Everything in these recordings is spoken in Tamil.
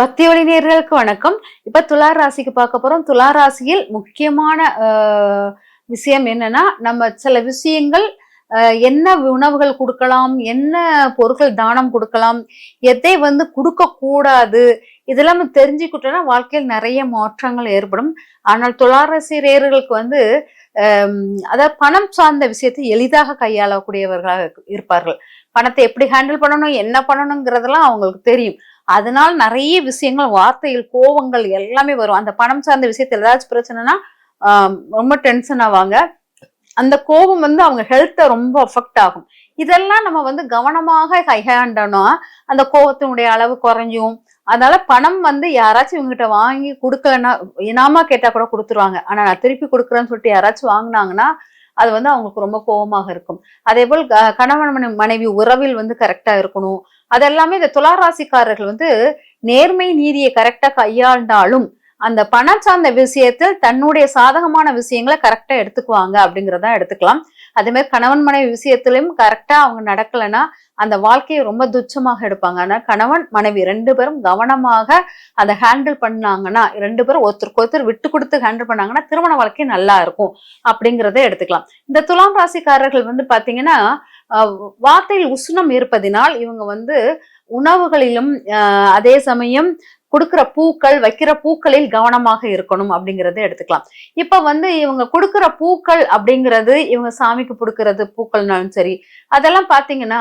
பக்தி ஒளி நேர்களுக்கு வணக்கம். இப்ப துலா ராசிக்கு பார்க்க போறோம். துலா ராசியில் முக்கியமான விஷயம் என்னன்னா நம்ம சில விஷயங்கள் என்ன உணவுகள் கொடுக்கலாம் என்ன பொருட்கள் தானம் கொடுக்கலாம் எதை வந்து கொடுக்க கூடாது இதெல்லாம் தெரிஞ்சுக்கிட்டோம்னா வாழ்க்கையில் நிறைய மாற்றங்கள் ஏற்படும். ஆனால் துளாராசியர்களுக்கு வந்து அதாவது பணம் சார்ந்த விஷயத்தை எளிதாக கையாளக்கூடியவர்களாக இருப்பார்கள். பணத்தை எப்படி ஹேண்டில் பண்ணணும் என்ன பண்ணணுங்கிறதெல்லாம் அவங்களுக்கு தெரியும். அதனால நிறைய விஷயங்கள் வார்த்தைகள் கோவங்கள் எல்லாமே வரும். அந்த பணம் சார்ந்த விஷயத்துல ஏதாச்சும் பிரச்சனைனா ரொம்ப டென்ஷன் ஆவாங்க. அந்த கோபம் வந்து அவங்க ஹெல்த்தை ரொம்ப அஃபெக்ட் ஆகும். இதெல்லாம் நம்ம வந்து கவனமாக கையாண்டோம்னா அந்த கோபத்தினுடைய அளவு குறைஞ்சும் அதனால பணம் வந்து யாராச்சும் இவங்ககிட்ட வாங்கி கொடுக்கலன்னா இனாமா கேட்டா கூட கொடுத்துருவாங்க. ஆனா நான் திருப்பி கொடுக்குறேன்னு சொல்லிட்டு யாராச்சும் வாங்கினாங்கன்னா அது வந்து அவங்களுக்கு ரொம்ப கோபமாக இருக்கும். அதே போல் க- கணவன் மனைவி உறவில் வந்து கரெக்டா இருக்கணும். அதெல்லாமே இந்த துளாராசிக்காரர்கள் வந்து நேர்மை நீதியை கரெக்டா கையாண்டாலும் அந்த பணம் சார்ந்த விஷயத்தில் தன்னுடைய சாதகமான விஷயங்களை கரெக்டா எடுத்துக்குவாங்க அப்படிங்கிறத எடுத்துக்கலாம். அதே மாதிரி கணவன் மனைவி விஷயத்திலையும் கரெக்டா அவங்க நடக்கலைன்னா அந்த வாழ்க்கையை ரொம்ப துச்சமாக எடுப்பாங்க. ஆனால் கணவன் மனைவி ரெண்டு பேரும் கவனமாக அதை ஹேண்டில் பண்ணாங்கன்னா ரெண்டு பேரும் ஒருத்தருக்கு ஒருத்தர் விட்டு கொடுத்து ஹேண்டில் பண்ணாங்கன்னா திருமண வாழ்க்கை நல்லா இருக்கும். அப்படிங்கிறத எடுத்துக்கலாம். இந்த துலாம் ராசிக்காரர்கள் வந்து பாத்தீங்கன்னா வார்த்தையில் உஷ்ணம் இருப்பதினால் இவங்க வந்து உணவுகளிலும் அதே சமயம் கொடுக்குற பூக்கள் வைக்கிற பூக்களில் கவனமாக இருக்கணும் அப்படிங்கிறத எடுத்துக்கலாம். இப்ப வந்து இவங்க கொடுக்குற பூக்கள் அப்படிங்கிறது இவங்க சாமிக்கு கொடுக்கறது பூக்கள்னாலும் சரி அதெல்லாம் பாத்தீங்கன்னா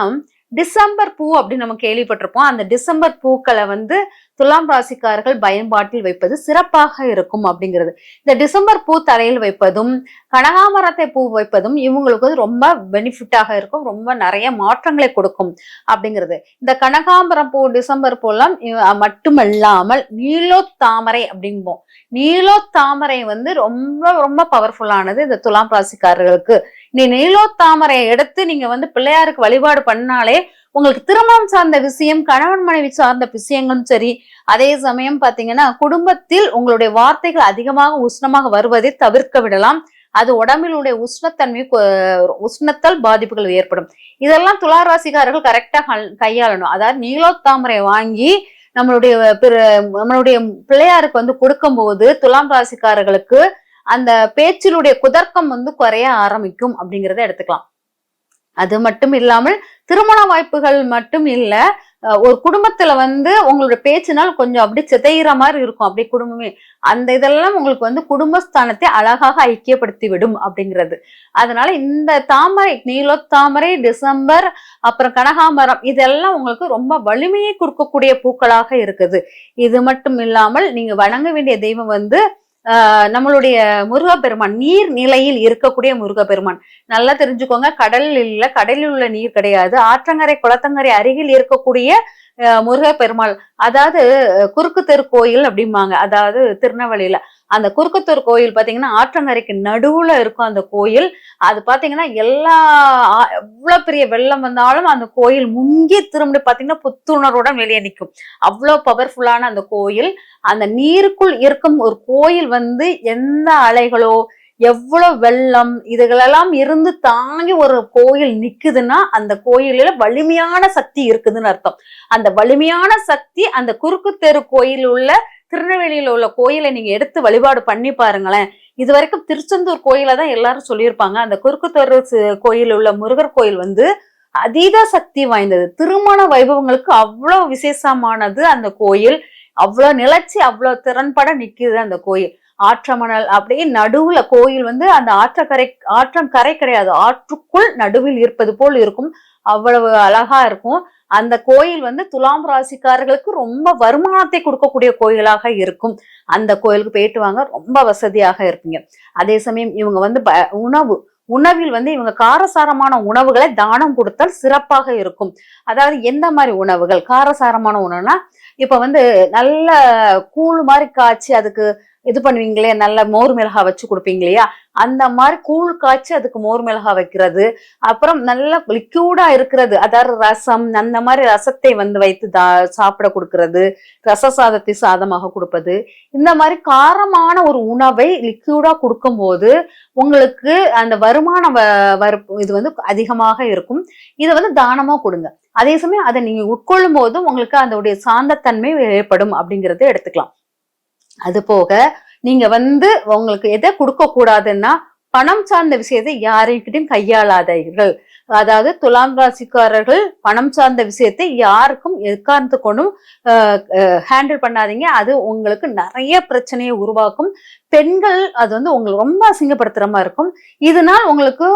டிசம்பர் பூ அப்படின்னு நம்ம கேள்விப்பட்டிருப்போம். அந்த டிசம்பர் பூக்களை வந்து துலாம் ராசிக்காரர்கள் பயன்பாட்டில் வைப்பது சிறப்பாக இருக்கும் அப்படிங்கிறது. இந்த டிசம்பர் பூ தலையில் வைப்பதும் கனகாமரத்தை பூ வைப்பதும் இவங்களுக்கு வந்து ரொம்ப பெனிஃபிட்டாக இருக்கும். ரொம்ப நிறைய மாற்றங்களை கொடுக்கும் அப்படிங்கிறது. இந்த கனகாம்பரம் பூ டிசம்பர் பூலாம் இவ- மட்டுமல்லாமல் நீலோ தாமரை அப்படிம்போம். நீலோ தாமரை வந்து ரொம்ப ரொம்ப பவர்ஃபுல்லானது இந்த துலாம் ராசிக்காரர்களுக்கு. நீ நீலோ தாமரையை எடுத்து நீங்க வந்து பிள்ளையாருக்கு வழிபாடு பண்ணாலே உங்களுக்கு திருமணம் சார்ந்த விஷயம் கணவன் மனைவி சார்ந்த விஷயங்களும் சரி அதே சமயம் பாத்தீங்கன்னா குடும்பத்தில் உங்களுடைய வார்த்தைகள் அதிகமாக உஷ்ணமாக வருவதை தவிர்க்க விடலாம். அது உடம்பினுடைய உஷ்ணத்தன்மை உஷ்ணத்தால் பாதிப்புகள் ஏற்படும். இதெல்லாம் துளாராசிக்காரர்கள் கரெக்டா கையாளணும். அதாவது நீலோத்தாமரை வாங்கி நம்மளுடைய பிற- நம்மளுடைய பிள்ளையாருக்கு வந்து கொடுக்கும்போது துலாம் ராசிக்காரர்களுக்கு அந்த பேச்சிலுடைய குதர்க்கம் வந்து குறைய ஆரம்பிக்கும் அப்படிங்கிறத எடுத்துக்கலாம். அது மட்டும் இல்லாமல் திருமண வாய்ப்புகள் மட்டும் இல்ல ஒரு குடும்பத்துல வந்து உங்களோட பேச்சுனால் கொஞ்சம் அப்படி சிதையிற மாதிரி இருக்கும். அப்படி குடும்பமே அந்த இதெல்லாம் உங்களுக்கு வந்து குடும்பஸ்தானத்தை அழகாக ஐக்கியப்படுத்தி விடும் அப்படிங்கிறது. அதனால இந்த தாமரை நீலத்தாமரை டிசம்பர் அப்புறம் கனகாம்பரம் இதெல்லாம் உங்களுக்கு ரொம்ப வலிமையை கொடுக்கக்கூடிய பூக்களாக இருக்குது. இது மட்டும் இல்லாமல் நீங்க வணங்க வேண்டிய தெய்வம் வந்து நம்மளுடைய முருகப்பெருமான் நீர் நிலையில் இருக்கக்கூடிய முருகப்பெருமான். நல்லா தெரிஞ்சுக்கோங்க கடலில் இல்ல கடலில் உள்ள நீர் கிடையாது. ஆற்றங்கரை குளத்தங்கரை அருகில் இருக்கக்கூடிய முருகப்பெருமாள். அதாவது குறுக்கு தெரு கோயில் அப்படிம்பாங்க. அதாவது திருநெல்வேலியில. அந்த குறுக்கத்தூர் கோயில் பார்த்தீங்கன்னா ஆற்றங்கரைக்கு நடுவில் இருக்கும் அந்த கோயில். அது பார்த்தீங்கன்னா எல்லா எவ்வளோ பெரிய வெள்ளம் வந்தாலும் அந்த கோயில் முங்கி திரும்பி பார்த்தீங்கன்னா புத்துணர்வுடன் வெளியே நிற்கும். அவ்வளோ பவர்ஃபுல்லான அந்த கோயில். அந்த நீருக்குள் இருக்கும் ஒரு கோயில் வந்து எந்த அலைகளோ எவ்வளோ வெள்ளம் இதுகளெல்லாம் இருந்து தாங்கி ஒரு கோயில் நிக்குதுன்னா அந்த கோயிலில் வலிமையான சக்தி இருக்குதுன்னு அர்த்தம். அந்த வலிமையான சக்தி அந்த குறுக்கு தெரு கோயில் உள்ள திருநெல்வேலியில் உள்ள கோயிலை நீங்க எடுத்து வழிபாடு பண்ணி பாருங்களேன். இது வரைக்கும் திருச்செந்தூர் கோயில தான் எல்லாரும் சொல்லியிருப்பாங்க. அந்த குறுக்குத்தொரு கோயில் உள்ள முருகர் கோயில் வந்து அதீத சக்தி வாய்ந்தது. திருமண வைபவங்களுக்கு அவ்வளவு விசேஷமானது அந்த கோயில். அவ்வளவு நிலைச்சி அவ்வளவு திறன்பட நிற்கிது அந்த கோயில். ஆற்றமணல் அப்படியே நடுவுல கோயில் வந்து அந்த ஆற்றக்கரை ஆற்றங்கரை கிடையாது. ஆற்றுக்குள் நடுவில் இருப்பது போல் இருக்கும். அவ்வளவு அழகா இருக்கும். அந்த கோயில் வந்து துலாம் ராசிக்காரர்களுக்கு ரொம்ப வருமானத்தை கொடுக்கக்கூடிய கோயிலாக இருக்கும். அந்த கோயிலுக்கு போயிட்டு வாங்க. ரொம்ப வசதியாக இருப்பீங்க. அதே சமயம் இவங்க வந்து ப- உணவு உணவில் வந்து இவங்க காரசாரமான உணவுகளை தானம் கொடுத்தால் சிறப்பாக இருக்கும். அதாவது எந்த மாதிரி உணவுகள்? காரசாரமான உணவுனா இப்ப வந்து நல்ல கூழ் மாதிரி காய்ச்சி அதுக்கு இது பண்ணுவீங்களே நல்ல மோர் மிளகா வச்சு கொடுப்பீங்க இல்லையா அந்த மாதிரி கூழ் காய்ச்சி அதுக்கு மோர் மிளகா வைக்கிறது. அப்புறம் நல்ல லிக்யூடா இருக்கிறது. அதாவது ரசம் அந்த மாதிரி ரசத்தை வந்து வைத்து தா சாப்பிட கொடுக்கறது. ரச சாதத்தை சாதமாக கொடுப்பது. இந்த மாதிரி காரமான ஒரு உணவை லிக்யூடா கொடுக்கும்போது உங்களுக்கு அந்த வருமான வ- வரு இது வந்து அதிகமாக இருக்கும். இதை வந்து தானமா கொடுங்க. அதே சமயம் அதை நீங்க உட்கொள்ளும் போதும் உங்களுக்கு அதோடைய சாந்தத்தன்மை ஏற்படும் அப்படிங்கறத எடுத்துக்கலாம். அது போக நீங்க வந்து உங்களுக்கு எதை கொடுக்க கூடாதுன்னா பணம் சார்ந்த விஷயத்தை யாருக்கிட்டையும் கையாளாதீர்கள். அதாவது துலாம் ராசிக்காரர்கள் பணம் சார்ந்த விஷயத்தை யாருக்கும் எக்காரணத்து கொண்டும் ஹேண்டில் பண்ணாதீங்க. அது உங்களுக்கு நிறைய பிரச்சனையை உருவாக்கும். பெண்கள் அது வந்து உங்களுக்கு ரொம்ப அசிங்கப்படுத்துற மாதிரி இருக்கும். இதனால் உங்களுக்கு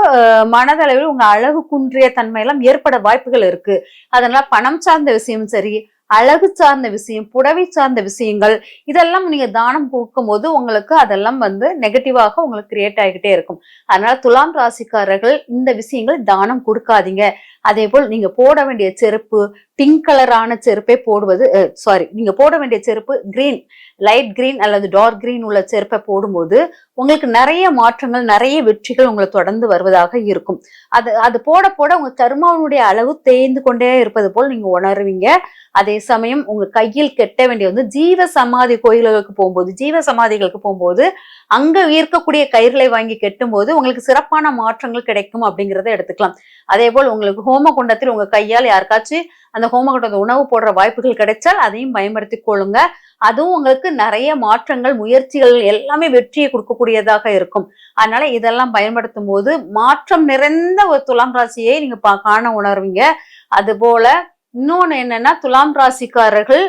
மனதளவில் உங்க அழகு குன்றிய தன்மையெல்லாம் ஏற்பட வாய்ப்புகள் இருக்கு. அதனால பணம் சார்ந்த விஷயம் சரி அழகு சார்ந்த விஷயம் புடவை சார்ந்த விஷயங்கள் இதெல்லாம் நீங்க தானம் கொடுக்கும் போது உங்களுக்கு அதெல்லாம் வந்து நெகட்டிவாக உங்களுக்கு கிரியேட் ஆகிக்கிட்டே இருக்கும். அதனால துலாம் ராசிக்காரர்கள் இந்த விஷயங்கள் தானம் கொடுக்காதீங்க. அதே போல் நீங்க போட வேண்டிய செருப்பு பிங்க் கலரான செருப்பை போடுவது சாரி நீங்க போட வேண்டிய செருப்பு கிரீன் லைட் கிரீன் அல்லது டார்க் கிரீன் உள்ள செருப்பை போடும்போது உங்களுக்கு நிறைய மாற்றங்கள் நிறைய வெற்றிகள் உங்களை தொடர்ந்து வருவதாக இருக்கும். அது அது போட போட உங்க கருமாவனுடைய அளவு தேய்ந்து கொண்டே இருப்பது போல் நீங்க உணர்வீங்க. அதே சமயம் உங்க கையில் கெட்ட வேண்டிய வந்து ஜீவ சமாதி கோயில்களுக்கு போகும்போது ஜீவ சமாதிகளுக்கு போகும்போது அங்க இருக்கக்கூடிய கயிறுகளை வாங்கி கெட்டும் போது உங்களுக்கு சிறப்பான மாற்றங்கள் கிடைக்கும் அப்படிங்கிறத எடுத்துக்கலாம். அதே போல் உங்களுக்கு ஹோம குண்டத்தில் உங்க கையால் யாருக்காச்சும் அந்த ஹோமகட்டத்தை உணவு போடுற வாய்ப்புகள் கிடைச்சால் அதையும் பயன்படுத்தி கொள்ளுங்க. அதுவும் உங்களுக்கு நிறைய மாற்றங்கள் முயற்சிகள் எல்லாமே வெற்றியை கொடுக்கக்கூடியதாக இருக்கும். அதனால இதெல்லாம் பயன்படுத்தும் போது மாற்றம் நிறைந்த ஒரு துலாம் ராசியை நீங்க காண உணர்வீங்க. அது போல இன்னொன்னு என்னன்னா துலாம் ராசிக்காரர்கள்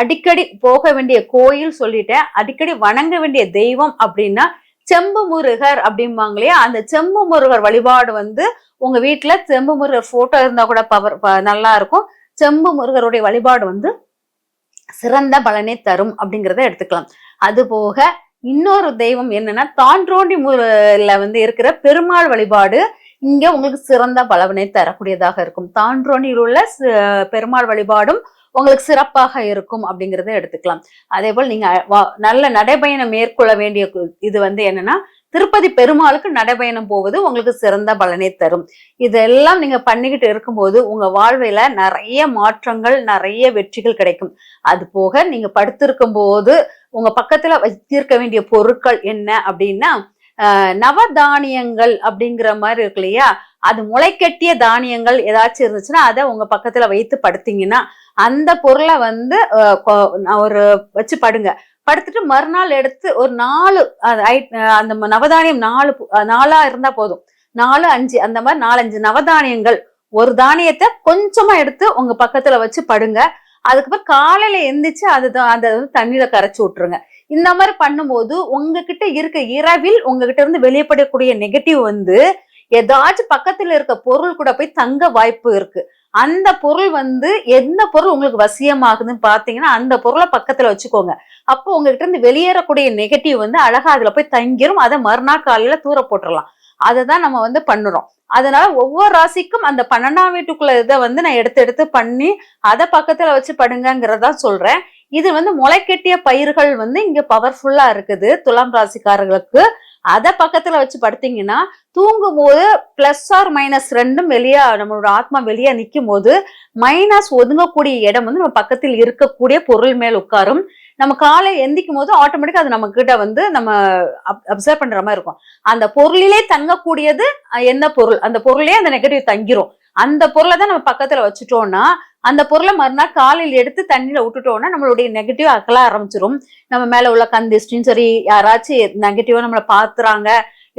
அடிக்கடி போக வேண்டிய கோயில் சொல்லிட்டேன். அடிக்கடி வணங்க வேண்டிய தெய்வம் அப்படின்னா செம்பு முருகர் அப்படிம்பாங்க இல்லையா அந்த செம்பு முருகர் வழிபாடு வந்து உங்க வீட்டுல செம்பு முருகர் போட்டோ இருந்தா கூட பவர் நல்லா இருக்கும் செம்பு முருகருடைய வழிபாடு வந்து சிறந்த பலனை தரும் அப்படிங்கிறத எடுத்துக்கலாம். அது போக இன்னொரு தெய்வம் என்னன்னா தான்றோண்டி முறையில வந்து இருக்கிற பெருமாள் வழிபாடு இங்க உங்களுக்கு சிறந்த பலவனை தரக்கூடியதாக இருக்கும். தான்றோண்டியில் உள்ள பெருமாள் வழிபாடும் உங்களுக்கு சிறப்பாக இருக்கும் அப்படிங்கிறத எடுத்துக்கலாம். அதே போல் நீங்க நல்ல நடைபயணம் மேற்கொள்ள வேண்டிய இது வந்து என்னன்னா திருப்பதி பெருமாளுக்கு நடைபயணம் போவது உங்களுக்கு சிறந்த பலனை தரும். இதெல்லாம் நீங்க பண்ணிக்கிட்டு இருக்கும்போது உங்க வாழ்வில நிறைய மாற்றங்கள் நிறைய வெற்றிகள் கிடைக்கும். அது போக நீங்க படுத்திருக்கும் போது உங்க பக்கத்துல வச்சிருக்க வேண்டிய பொருட்கள் என்ன அப்படின்னா நவதானியங்கள் அப்படிங்கிற மாதிரி இருக்கு இல்லையா? அது முளைக்கட்டிய தானியங்கள் ஏதாச்சும் இருந்துச்சுன்னா அதை உங்க பக்கத்துல வைத்து படுத்தீங்கன்னா அந்த பொருளை வந்து ஒரு வச்சு படுங்க. படுத்துட்டு மறுநாள் எடுத்து ஒரு நாலு அந்த நவதானியம் நாலு நாலா இருந்தா போதும். நாலு அஞ்சு அந்த மாதிரி நாலஞ்சு நவதானியங்கள் ஒரு தானியத்தை கொஞ்சமா எடுத்து உங்க பக்கத்துல வச்சு படுங்க. அதுக்கப்புறம் காலையில எந்திரிச்சு அதுதான் அதை வந்து தண்ணியில கரைச்சி விட்டுருங்க. இந்த மாதிரி பண்ணும்போது உங்ககிட்ட இருக்க இரவில் உங்ககிட்ட இருந்து வெளியப்படக்கூடிய நெகட்டிவ் வந்து ஏதாச்சும் பக்கத்துல இருக்க பொருள் கூட போய் தங்க வாய்ப்பு இருக்கு. அந்த பொருள் வந்து எந்த பொருள் உங்களுக்கு வசியமாகுதுன்னு பாத்தீங்கன்னா அந்த பொருளை பக்கத்துல வச்சுக்கோங்க. அப்போ உங்ககிட்ட இருந்து வெளியேறக்கூடிய நெகட்டிவ் வந்து அழகா அதுல போய் தங்கிரும். அதை மறுநாள் காலையில தூர போட்டுடலாம் அதை தான் நம்ம வந்து பண்ணுறோம். அதனால ஒவ்வொரு ராசிக்கும் அந்த பன்னெண்டாம் வீட்டுக்குள்ள இதை வந்து நான் எடுத்து எடுத்து பண்ணி அதை பக்கத்துல வச்சு படுங்கிறதான் சொல்றேன். இது வந்து முளைக்கட்டிய பயிர்கள் வந்து இங்க பவர்ஃபுல்லா இருக்குது. துலாம் ராசிக்காரர்களுக்கு அதை பக்கத்துல வச்சு படுத்தீங்கன்னா தூங்கும் போது பிளஸ் ஆர் மைனஸ் ரெண்டும் வெளியே நம்மளோட ஆத்மா வெளியே நிற்கும் போது மைனஸ் ஒதுங்கக்கூடிய இடம் வந்து நம்ம பக்கத்தில் இருக்கக்கூடிய பொருள் மேல் உட்காரும். நம்ம காலை எந்திக்கும் போது ஆட்டோமேட்டிக்கா அது நம்ம கிட்ட வந்து நம்ம அப்சர்வ் பண்ற மாதிரி இருக்கும். அந்த பொருளிலே தங்கக்கூடியது என்ன பொருள்? அந்த பொருளே அந்த நெகட்டிவ் தங்கிரும். அந்த பொருளை தான் நம்ம பக்கத்துல வச்சுட்டோம்னா அந்த பொருளை மறுநாள் காலையில் எடுத்து தண்ணியில விட்டுட்டோம்னா நம்மளுடைய நெகட்டிவ் அக்கல ஆரம்பிச்சிரும். நம்ம மேல உள்ள கந்திஷ்டின்னு சரி யாராச்சும் நெகட்டிவா நம்மளை பாத்துறாங்க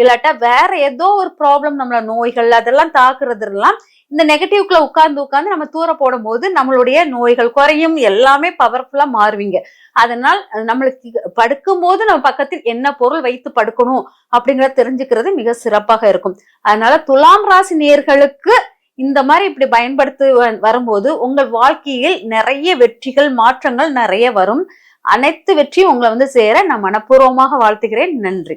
இல்லாட்டா வேற ஏதோ ஒரு ப்ராப்ளம் நம்மள நோய்கள் அதெல்லாம் தாக்குறது எல்லாம் இந்த நெகட்டிவ்க்குள்ள உட்கார்ந்து உட்கார்ந்து நம்ம தூர போடும் போது நம்மளுடைய நோய்கள் குறையும் எல்லாமே பவர்ஃபுல்லா மாறுவீங்க. அதனால் நம்மளுக்கு படுக்கும் போது நம்ம பக்கத்தில் என்ன பொருள் வைத்து படுக்கணும் அப்படிங்கிறத தெரிஞ்சுக்கிறது மிக சிறப்பாக இருக்கும். அதனால துலாம் ராசி நேர்களுக்கு இந்த மாதிரி இப்படி பயன்படுத்து வரும்போது உங்கள் வாழ்க்கையில் நிறைய வெற்றிகள் மாற்றங்கள் நிறைய வரும். அனைத்து வெற்றியும் உங்களை வந்து சேர நான் மனப்பூர்வமாக வாழ்த்துகிறேன். நன்றி.